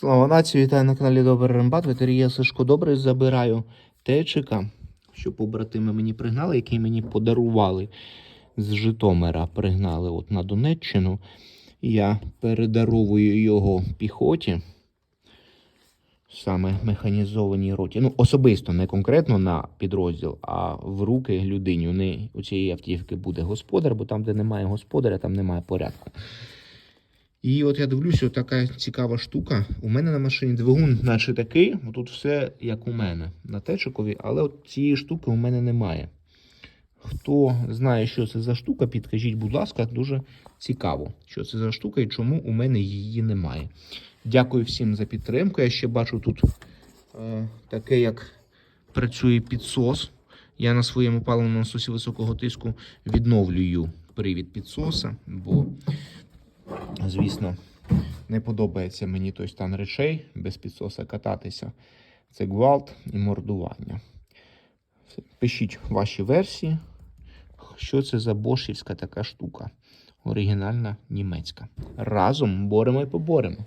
Слава нації, вітаю на каналі Добрий Рембат. Ветерія Сашко Добрий забираю течика, що побратими мені пригнали, який мені подарували з Житомира. Пригнали от на Донеччину. Я передаровую його піхоті. Саме механізованій роті. Ну, особисто, не конкретно на підрозділ, а в руки людині. У цієї автівки буде господар, бо там, де немає господаря, там немає порядку. І от я дивлюся, така цікава штука. У мене на машині двигун, наче такий, тут все як у мене на течикові, але от цієї штуки у мене немає. Хто знає, що це за штука, підкажіть, будь ласка, дуже цікаво, що це за штука і чому у мене її немає. Дякую всім за підтримку. Я ще бачу тут е, таке, як працює підсос. Я на своєму паливному насосі високого тиску відновлюю привід підсоса, бо Звісно, не подобається мені той стан речей без підсоса кататися. Це гвалт і мордування. Пишіть ваші версії, що це за бошівська така штука. Оригінальна німецька. Разом боремо і поборемо.